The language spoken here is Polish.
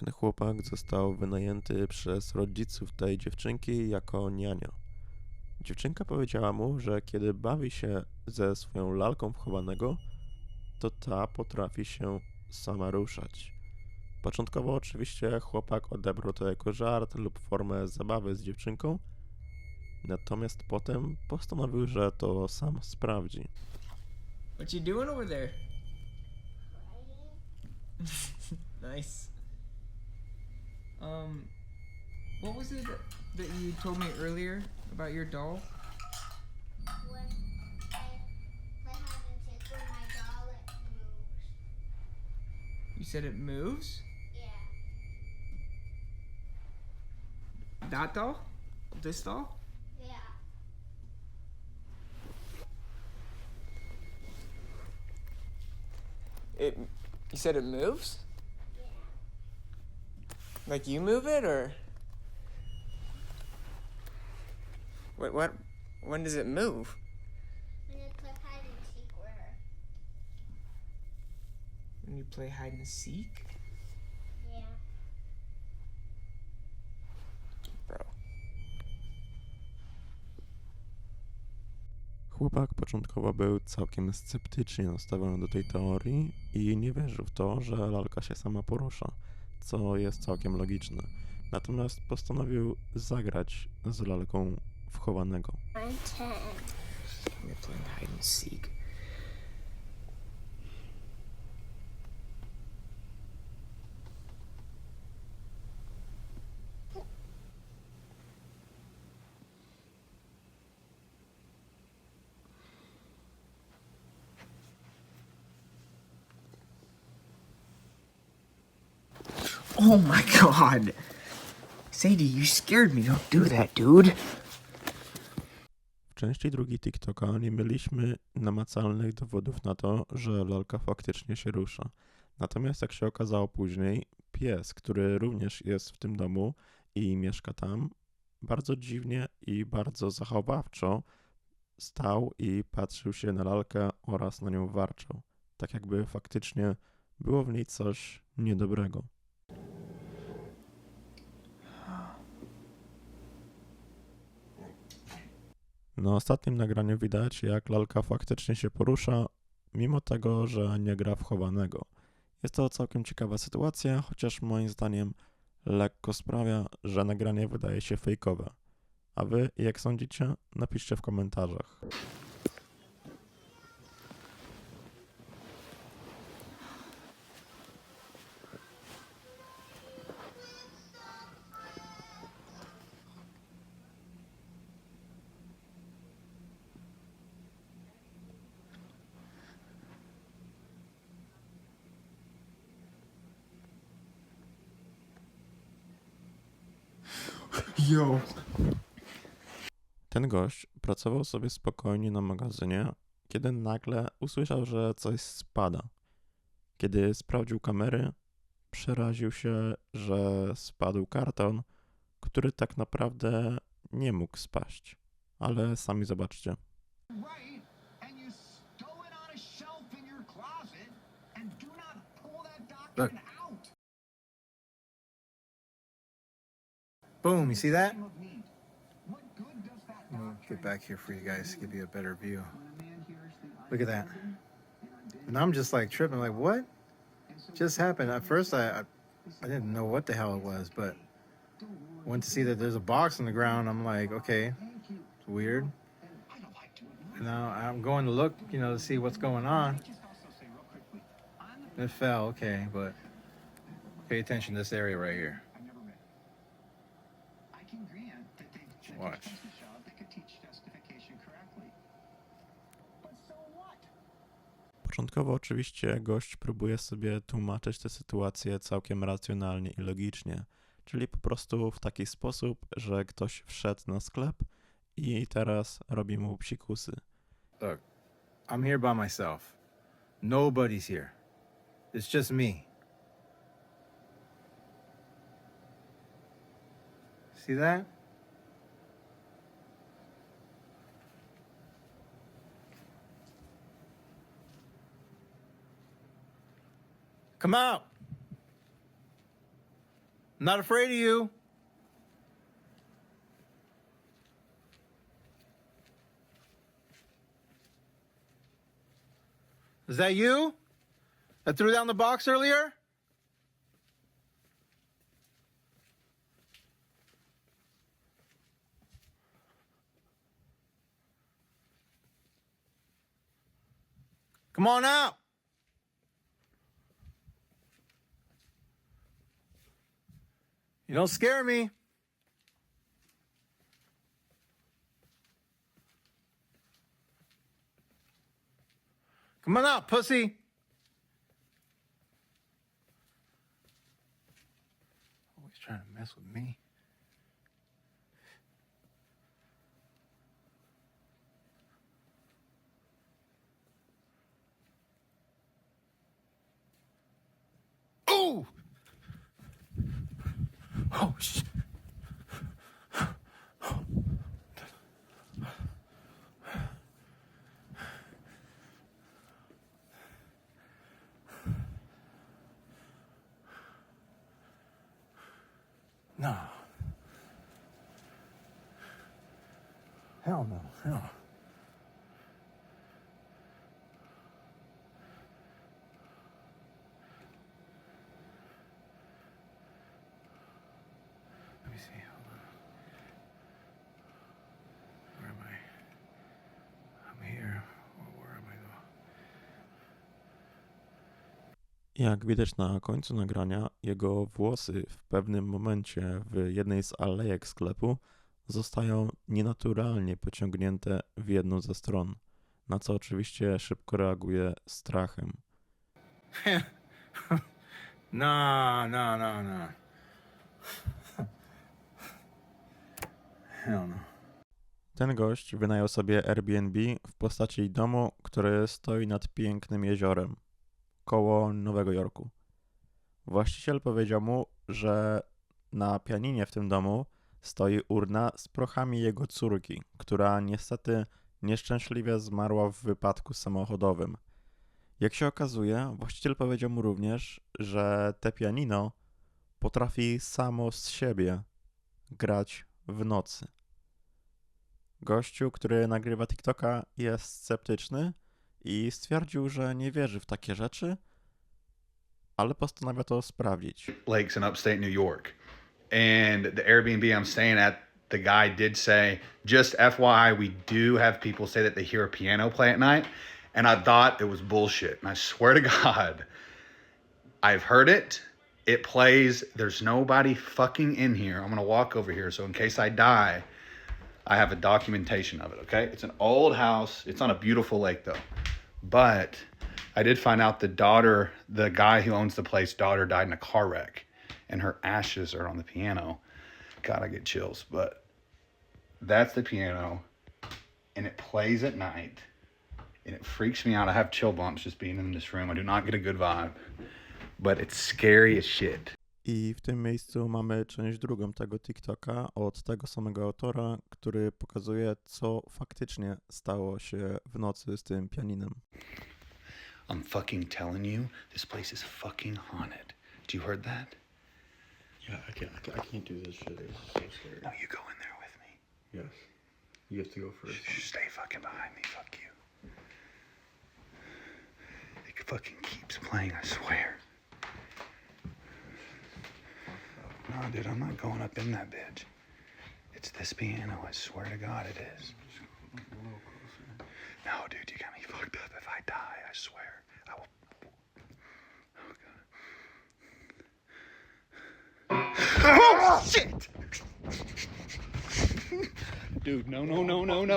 Ten chłopak został wynajęty przez rodziców tej dziewczynki jako niania. Dziewczynka powiedziała mu, że kiedy bawi się ze swoją lalką wchowanego, to ta potrafi się sama ruszać. Początkowo oczywiście chłopak odebrał to jako żart lub formę zabawy z dziewczynką, natomiast potem postanowił, że to sam sprawdzi. What you doing over there? nice. Um, what was it that, that you told me earlier about your doll? when I play hide and seek with my doll, it moves. You said it moves. Yeah. That doll? This doll? Yeah. It. You said it moves. Like you move it, or? What? What? When does it move? When I play hide and seek with her. When you play hide and seek, Yeah. bro. Chłopak początkowo był całkiem sceptycznie nastawiony do tej teorii i nie wierzył w to, że lalka się sama porusza, co jest całkiem logiczne. Natomiast postanowił zagrać z lalką wchowanego. You're playing hide and seek. Oh my god! Sadie, you scared me. Don't do that, dude. W części drugiej TikToka nie mieliśmy namacalnych dowodów na to, że lalka faktycznie się rusza. Natomiast jak się okazało później, pies, który również jest w tym domu i mieszka tam, bardzo dziwnie i bardzo zachowawczo stał i patrzył się na lalkę oraz na nią warczał. Tak jakby faktycznie było w niej coś niedobrego. Na ostatnim nagraniu widać, jak lalka faktycznie się porusza, mimo tego, że nie gra w chowanego. Jest to całkiem ciekawa sytuacja, chociaż moim zdaniem lekko sprawia, że nagranie wydaje się fejkowe. A wy, jak sądzicie, napiszcie w komentarzach. Yo. Ten gość pracował sobie spokojnie na magazynie, kiedy nagle usłyszał, że coś spada. Kiedy sprawdził kamery, przeraził się, że spadł karton, który tak naprawdę nie mógł spaść. Ale sami zobaczcie. right and you stow it on a shelf in your closet and do not pull that document Boom, you see that? Of need. What good does that Let me doctrine get back here for you guys to give you a better view. when a man hears the Look at that. and I'm just like tripping, like, what just happened? At first, I, I, I didn't know what the hell it was, but went to see that there's a box on the ground. I'm like, okay, it's weird. I don't like to admit And now I'm going to look, you know, to see what's going on. just also say real quickly, on the It fell, okay, but pay attention to this area right here. What? Początkowo oczywiście gość próbuje sobie tłumaczyć tę sytuację całkiem racjonalnie i logicznie, czyli po prostu w taki sposób, że ktoś wszedł na sklep i teraz robi mu psikusy. Look, I'm here by myself. Nobody's here. It's just me. See that? Come out. I'm not afraid of you. Is that you? That threw down the box earlier? Come on out. You don't scare me. Come on out, pussy. Always trying to mess with me. Ooh! Oh, shit. No. Hell no. Hell. Let Jak widać na końcu nagrania, jego włosy w pewnym momencie w jednej z alejek sklepu zostają nienaturalnie pociągnięte w jedną ze stron, na co oczywiście szybko reaguje strachem. no, no, no, no. Hell no. Ten gość wynajął sobie Airbnb w postaci domu, który stoi nad pięknym jeziorem koło Nowego Jorku. Właściciel powiedział mu, że na pianinie w tym domu stoi urna z prochami jego córki, która niestety nieszczęśliwie zmarła w wypadku samochodowym. Jak się okazuje, właściciel powiedział mu również, że te pianino potrafi samo z siebie grać w nocy. Gościu, który nagrywa TikToka, jest sceptyczny i stwierdził, że nie wierzy w takie rzeczy, ale postanawia to sprawdzić. lakes in upstate New York. And the Airbnb I'm staying at, the guy did say, just FYI, we do have people say that they hear a piano play at night. And I thought it was bullshit. And I swear to God, I've heard it. It plays. There's nobody fucking in here. I'm going to walk over here. So in case I die, I have a documentation of it, okay? It's an old house. It's on a beautiful lake, though. But I did find out the daughter, the guy who owns the place, daughter died in a car wreck, and her ashes are on the piano. God, I get chills. But that's the piano, and it plays at night, and it freaks me out. I have chill bumps just being in this room. I do not get a good vibe, but it's scary as shit. I w tym miejscu mamy część drugą tego TikToka od tego samego autora, który pokazuje, co faktycznie stało się w nocy z tym pianinem. I'm fucking telling you, this place is fucking haunted. Do you heard that? Yeah, I can't. I can't, I can't do this shit. It's so scary. No, you go in there with me. Yes. You have to go first. Shh, Stay fucking behind me. Fuck you. It fucking keeps playing, I swear. No, dude, I'm not going up in that bitch. It's this piano. I swear to God, it is. No, dude, you got me fucked up. If I die, I swear, I will. Oh God. Oh shit! Dude, no, no, no, no, no.